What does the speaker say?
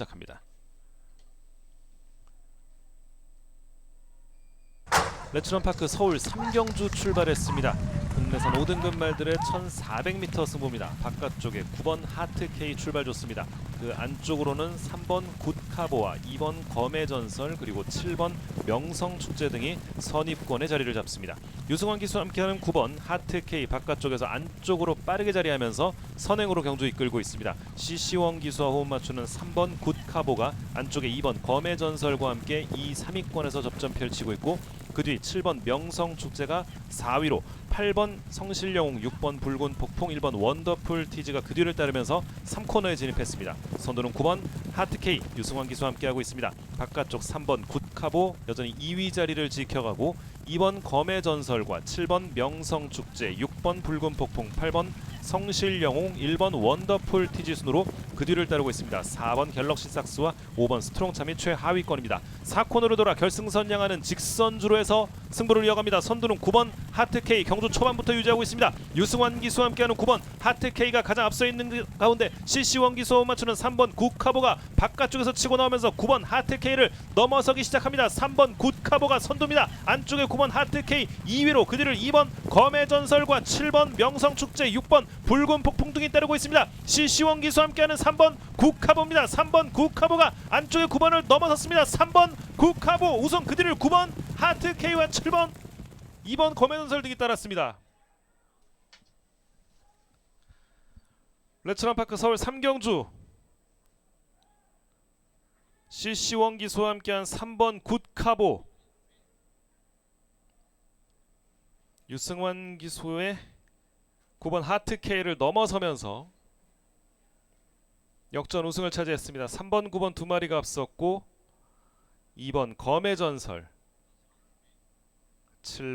시작합니다. 레츠런파크 서울 삼경주 출발했습니다. 국내선 5등급 말들의 1400m 승부입니다. 바깥쪽에 9번 하트케이 출발 좋습니다. 그 안쪽으로는 3번 굿카보와 2번 검의 전설 그리고 7번 명성축제 등이 선입권의 자리를 잡습니다. 유승환 기수와 함께하는 9번 하트케이 바깥쪽에서 안쪽으로 빠르게 자리하면서 선행으로 경주 이끌고 있습니다. CC원 기수와 호흡 맞추는 3번 굿카보가 안쪽에 2번 검의 전설과 함께 2, 3위권에서 접전 펼치고 있고 그 뒤 7번 명성축제가 4위로 8번 성실영웅, 6번 붉은 폭풍, 1번 원더풀 티즈가 그 뒤를 따르면서 3코너에 진입했습니다. 선두는 9번 하트케이 유승환 기수와 함께하고 있습니다. 바깥쪽 3번 굿카보 여전히 2위 자리를 지켜가고 2번 검의 전설과 7번 명성축제, 6번 붉은 폭풍, 8번 성실영웅, 1번 원더풀 티지 순으로 그 뒤를 따르고 있습니다. 4번 갤럭시 삭스와 5번 스트롱참이 최하위권입니다. 4코너로 돌아 결승선 향하는 직선주로 해서 승부를 이어갑니다. 선두는 9번 하트케이 경주 초반부터 유지하고 있습니다. 유승환 기수와 함께하는 9번 하트케이가 가장 앞서 있는 가운데 CC원 기수와 맞추는 3번 굿카보가 바깥쪽에서 치고 나오면서 9번 하트케이를 넘어서기 시작합니다. 3번 굿카보가 선두입니다. 안쪽에 9번 하트케이 2위로 그 뒤를 2번 검의 전설과 7번 명성축제 6번 붉은 폭풍 등이 따르고 있습니다. CC원 기수와 함께하는 3번 굿카보입니다. 3번 굿카보가 안쪽에 9번을 넘어섰습니다. 3번 굿카보 우선 그 뒤를 9번 하트케이와 7번 2번 검의 전설 등이 따랐습니다. 레츠런파크 서울 삼경주 CC원 기수와 함께한 3번 굿카보 유승환 기수의 9번 하트케이를 넘어서면서 역전 우승을 차지했습니다. 3번, 9번 두 마리가 앞섰고 2번 검의 전설 7